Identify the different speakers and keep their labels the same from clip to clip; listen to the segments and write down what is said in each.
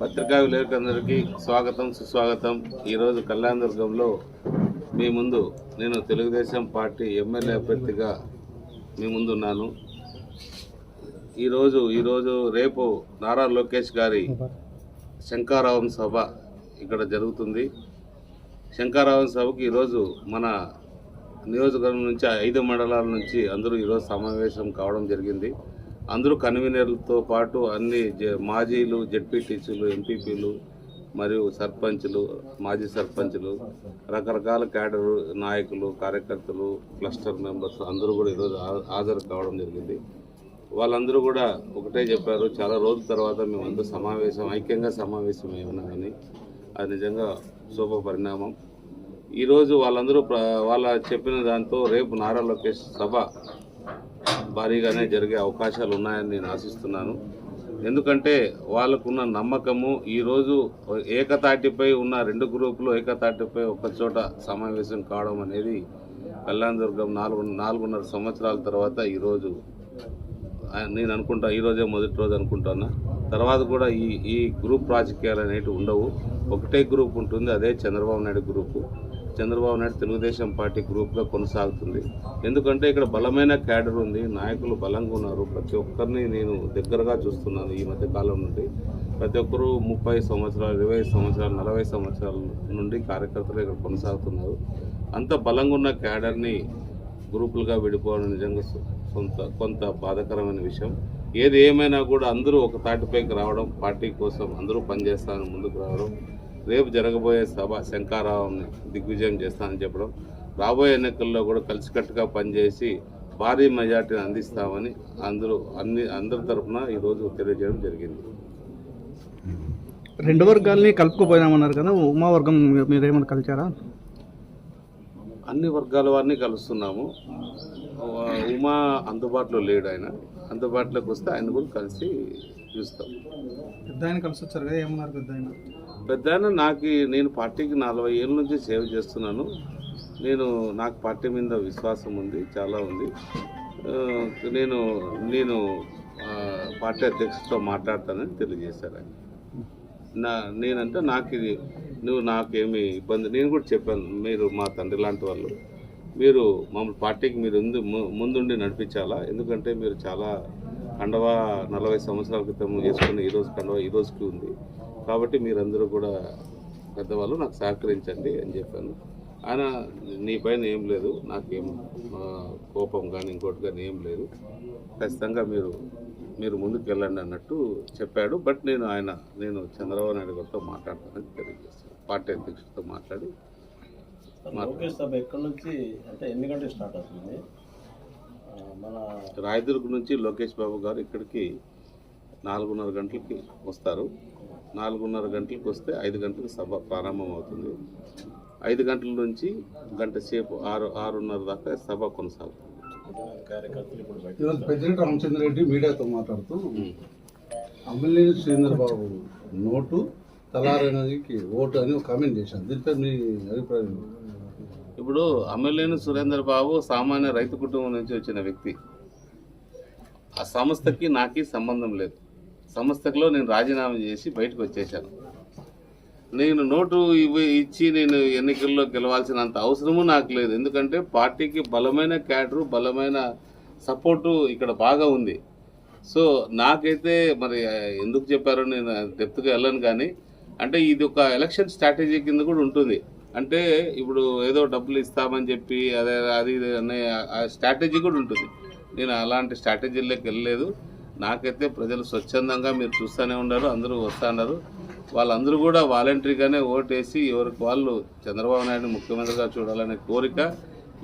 Speaker 1: పత్రికా విలేకరులందరికీ స్వాగతం సుస్వాగతం. ఈరోజు కళ్యాణదుర్గంలో మీ ముందు నేను తెలుగుదేశం పార్టీ ఎమ్మెల్యే అభ్యర్థిగా మీ ముందున్నాను ఈరోజు ఈరోజు రేపు నారా లోకేష్ గారి శంకారావం సభ ఇక్కడ జరుగుతుంది. శంకారావం సభకు ఈరోజు మన నియోజకవర్గం నుంచి ఐదు మండలాల నుంచి అందరూ ఈరోజు సమావేశం కావడం జరిగింది. అందరూ కన్వీనర్లతో పాటు అన్ని మాజీలు జెడ్పీటీసీలు ఎంపీపీలు మరియు సర్పంచులు మాజీ సర్పంచులు రకరకాల క్యాడర్ నాయకులు కార్యకర్తలు క్లస్టర్ మెంబర్స్ అందరూ కూడా ఈరోజు హాజరు కావడం జరిగింది. వాళ్ళందరూ కూడా ఒకటే చెప్పారు చాలా రోజుల తర్వాత మేమందరూ సమావేశం ఐక్యంగా సమావేశం ఏమన్నామని అది నిజంగా శుభ పరిణామం. ఈరోజు వాళ్ళందరూ వాళ్ళ చెప్పిన దాంతో రేపు నారా లోకేష్ సభ భారీగానే జరిగే అవకాశాలు ఉన్నాయని నేను ఆశిస్తున్నాను. ఎందుకంటే వాళ్ళకున్న నమ్మకము ఈరోజు ఏకతాటిపై ఉన్న రెండు గ్రూపులు ఏకతాటిపై ఒకచోట సమావేశం కావడం అనేది కళ్యాణదుర్గం నాలుగు నాలుగున్నర సంవత్సరాల తర్వాత ఈరోజు నేను అనుకుంటా ఈరోజే మొదటి రోజు అనుకుంటున్నా తర్వాత కూడా ఈ ఈ గ్రూప్ రాజకీయాలు అనేవి ఉండవు. ఒకటే గ్రూప్ ఉంటుంది అదే చంద్రబాబు నాయుడు గ్రూపు. చంద్రబాబు నాయుడు తెలుగుదేశం పార్టీ గ్రూప్గా కొనసాగుతుంది. ఎందుకంటే ఇక్కడ బలమైన క్యాడర్ ఉంది. నాయకులు బలంగా ఉన్నారు. ప్రతి ఒక్కరిని నేను దగ్గరగా చూస్తున్నాను ఈ మధ్య కాలం నుండి. ప్రతి ఒక్కరూ ముప్పై సంవత్సరాలు ఇరవై సంవత్సరాలు నలభై సంవత్సరాల నుండి కార్యకర్తలు ఇక్కడ కొనసాగుతున్నారు. అంత బలంగా ఉన్న క్యాడర్ని గ్రూపులుగా విడిపోవడం నిజంగా కొంత సొంత కొంత బాధాకరమైన విషయం. ఏది ఏమైనా కూడా అందరూ ఒక తాటిపైకి రావడం పార్టీ కోసం అందరూ పనిచేస్తానని ముందుకు రావడం రేపు జరగబోయే సభ శంకారావుని దిగ్విజయం చేస్తానని చెప్పడం రాబోయే ఎన్నికల్లో కూడా కలిసికట్టుగా పనిచేసి భారీ మెజార్టీని అందిస్తామని అందరూ అన్ని అందరి తరఫున ఈరోజు తెలియజేయడం జరిగింది.
Speaker 2: రెండు వర్గాల్ని కలుపుకుపోయినామన్నారు కదా ఉమా వర్గం మీరు- మీరేమైనా కలిచారా?
Speaker 1: అన్ని వర్గాల వారిని కలుస్తున్నాము. ఉమా అందుబాటులో లేడు ఆయన. అందుబాటులోకి వస్తే ఆయన కూడా కలిసి చూస్తాం.
Speaker 2: పెద్ద ఆయన కలిసి వచ్చారు కదా ఏమన్నారు పెద్ద ఆయన?
Speaker 1: పెద్ద నాకు నేను పార్టీకి నలభై ఏళ్ళ నుంచి సేవ చేస్తున్నాను. నేను నాకు పార్టీ మీద విశ్వాసం ఉంది చాలా ఉంది. నేను నేను పార్టీ అధ్యక్షుడితో మాట్లాడతానని తెలియజేశారు నా నేనంటే నాకు ఇది నువ్వు నాకేమి ఇబ్బంది నేను కూడా చెప్పాను మీరు మా తండ్రి లాంటి వాళ్ళు. మీరు మమ్మల్ని పార్టీకి మీరు ముందు ము- ముందుండి నడిపించాలా? ఎందుకంటే మీరు చాలా కండవా నలభై సంవత్సరాల క్రితం వేసుకున్న ఈరోజు కండవ కండవా ఈ రోజుకి ఉంది. కాబట్టి మీరందరూ కూడా పెద్దవాళ్ళు నాకు సహకరించండి అని చెప్పాను. ఆయన నీ పైన ఏం లేదు నాకేం కోపం కానీ ఇంకోటి కానీ ఏం లేదు. ఖచ్చితంగా మీరు మీరు ముందుకు వెళ్ళండి అన్నట్టు చెప్పాడు. బట్ నేను ఆయన నేను చంద్రబాబు నాయుడు గారితో మాట్లాడతానని తెలియజేస్తాను పార్టీ అధ్యక్షుడితో మాట్లాడి
Speaker 3: లోకేష్ సభ ఎక్కడి నుంచి అంటే ఎన్ని గంటలకు స్టార్ట్ అవుతుంది? మన
Speaker 1: రాయదుర్గ్ నుంచి లోకేష్ బాబు గారు ఇక్కడికి నాలుగున్నర గంటలకి వస్తారు. నాలుగున్నర గంటలకు వస్తే ఐదు గంటలకు సభ ప్రారంభం అవుతుంది. ఐదు గంటల నుంచి గంట సేపు ఆరు ఆరున్నర దాకా సభ కొనసాగుతుంది.
Speaker 4: ప్రెసిడెంట్ రామచంద్రరెడ్డి మీడియాతో మాట్లాడుతూ అమ్మలేని శ్రీధర్ బాబు నోటు తలారనదికి ఓటు అని ఒక కామెంట్ చేశాను దీనిపై మీ అభిప్రాయం?
Speaker 1: ఇప్పుడు అమ్మలేని సురేందర్ బాబు సామాన్య రైతు కుటుంబం నుంచి వచ్చిన వ్యక్తి. ఆ సంస్థకి నాకు సంబంధం లేదు. సంస్థకులో నేను రాజీనామా చేసి బయటకు వచ్చేసాను నేను నోటు ఇచ్చి నేను ఎన్నికల్లో గెలవాల్సినంత అవసరము నాకు లేదు. ఎందుకంటే పార్టీకి బలమైన క్యాడరు బలమైన సపోర్టు ఇక్కడ బాగా ఉంది. సో నాకైతే మరి ఎందుకు చెప్పారో నేను డెప్త్గా వెళ్ళను కానీ అంటే ఇది ఒక ఎలక్షన్ స్ట్రాటజీ కింద కూడా ఉంటుంది. అంటే ఇప్పుడు ఏదో డబ్బులు ఇస్తామని చెప్పి అదే అది ఇది అనే స్ట్రాటజీ కూడా ఉంటుంది. నేను అలాంటి స్ట్రాటజీలోకి వెళ్ళలేదు. నాకైతే ప్రజలు స్వచ్ఛందంగా మీరు చూస్తూనే ఉన్నారు అందరూ వస్తున్నారు వాళ్ళందరూ కూడా వాలంటరీగానే ఓటేసి ఎవరికి వాళ్ళు చంద్రబాబు నాయుడు ముఖ్యమంత్రిగా చూడాలనే కోరిక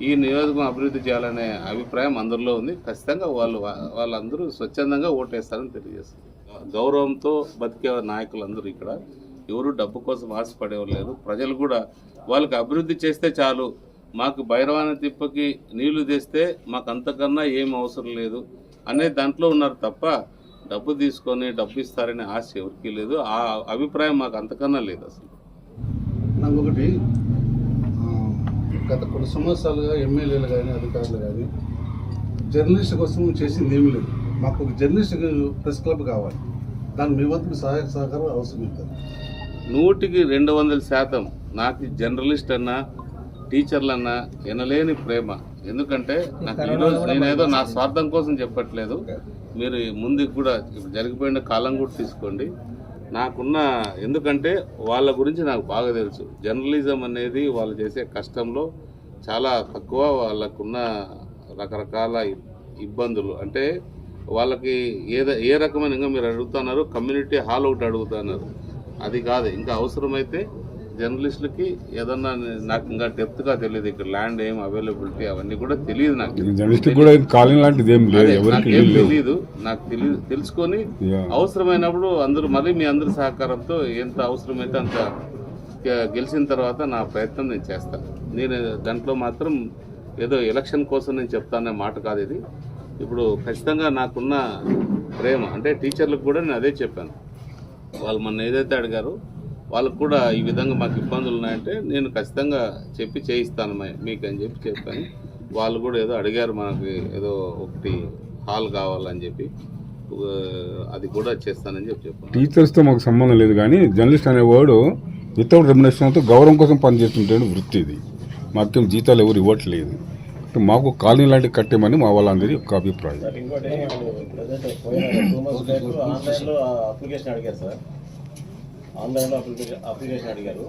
Speaker 1: ఈ నియోజకం అభివృద్ధి చేయాలనే అభిప్రాయం అందరిలో ఉంది. ఖచ్చితంగా వాళ్ళు వాళ్ళందరూ స్వచ్ఛందంగా ఓటేస్తారని తెలియజేస్తారు గౌరవంతో బతికే నాయకులందరూ ఇక్కడ. ఎవరు డబ్బు కోసం ఆశపడేవారు లేరు. ప్రజలు కూడా వాళ్ళకి అభివృద్ధి చేస్తే చాలు. మాకు భైరవాన తిప్పకి నీళ్ళు తెస్తే మాకు అంతకన్నా ఏం అవసరం లేదు. అనే దాంట్లో ఉన్నారు తప్ప డబ్బు తీసుకొని డబ్బు ఇస్తారనే ఆశ ఎవరికీ లేదు. ఆ అభిప్రాయం మాకు అంతకన్నా లేదు అసలు.
Speaker 4: నాకు ఒకటి గత కొన్ని సంవత్సరాలుగా ఎమ్మెల్యేలు కానీ అధికారులు కానీ జర్నలిస్ట్ కోసం చేసింది ఏమీ లేదు. మాకు ఒక జర్నలిస్ట్ ప్రెస్ క్లబ్ కావాలి. దాని మీ వంతు సహాయక సహకారం అవసరం ఉంటుంది
Speaker 1: నూటికి రెండు వందల శాతం నాకు జర్నలిస్ట్ అన్నా టీచర్లన్నా వినలేని ప్రేమ. ఎందుకంటే నాకు ఈరోజు నేనేదో నా స్వార్థం కోసం చెప్పట్లేదు. మీరు ముందుకు కూడా ఇప్పుడు జరిగిపోయిన కాలం కూడా తీసుకోండి. నాకున్న ఎందుకంటే వాళ్ళ గురించి నాకు బాగా తెలుసు. జర్నలిజం అనేది వాళ్ళు చేసే కష్టంలో చాలా తక్కువ వాళ్ళకున్న రకరకాల ఇబ్- ఇబ్బందులు. అంటే వాళ్ళకి ఏద ఏ రకమైన ఇంకా మీరు అడుగుతున్నారు కమ్యూనిటీ హాల్ ఒకటి అడుగుతున్నారు. అది కాదు. ఇంకా అవసరమైతే జర్నలిస్టులకి ఏదన్నా నాకు ఇంకా డెప్త్గా తెలియదు ఇక్కడ ల్యాండ్ ఏం అవైలబిలిటీ అవన్నీ కూడా తెలియదు నాకు. తెలియదు నాకు తెలియదు తెలుసుకొని
Speaker 5: యా.
Speaker 1: అవసరమైనప్పుడు అందరూ మళ్ళీ మీ అందరి సహకారంతో ఎంత అవసరమైతే అంత గె- గెలిచిన తర్వాత నా ప్రయత్నం నేను చేస్తాను నేను దాంట్లో మాత్రం ఏదో ఎలక్షన్ కోసం నేను చెప్తానే మాట కాదు ఇది. ఇప్పుడు ఖచ్చితంగా నాకున్న ప్రేమ అంటే టీచర్లకు కూడా నేను అదే చెప్పాను. వాళ్ళు మొన్న ఏదైతే అడిగారో వాళ్ళకు కూడా ఈ విధంగా మాకు ఇబ్బందులు ఉన్నాయంటే నేను ఖచ్చితంగా చెప్పి చేయిస్తాను మీకు అని చెప్పి చెప్పాను వాళ్ళు కూడా ఏదో అడిగారు మనకి ఏదో ఒకటి హాల్ కావాలని చెప్పి. అది కూడా చేస్తానని చెప్పి చెప్పాను
Speaker 5: టీచర్స్తో మాకు సంబంధం లేదు కానీ జర్నలిస్ట్ అనేవాడు వితౌట్ రెమ్యునేషన్తో గౌరవం కోసం పనిచేస్తుంటే వృత్తి ఇది. మాకేం జీతాలు ఎవరు ఇవ్వట్లేదు. మాకు కాలనీ లాంటి కట్టేమని మా వాళ్ళందరి యొక్క అభిప్రాయం.
Speaker 3: సార్ ఇంకోటి ఇప్పుడు ప్రజెంట్ పోయిన టూ మంత్స్ బ్యాక్ ఆన్లైన్లో అప్లికేషన్ అడిగారు.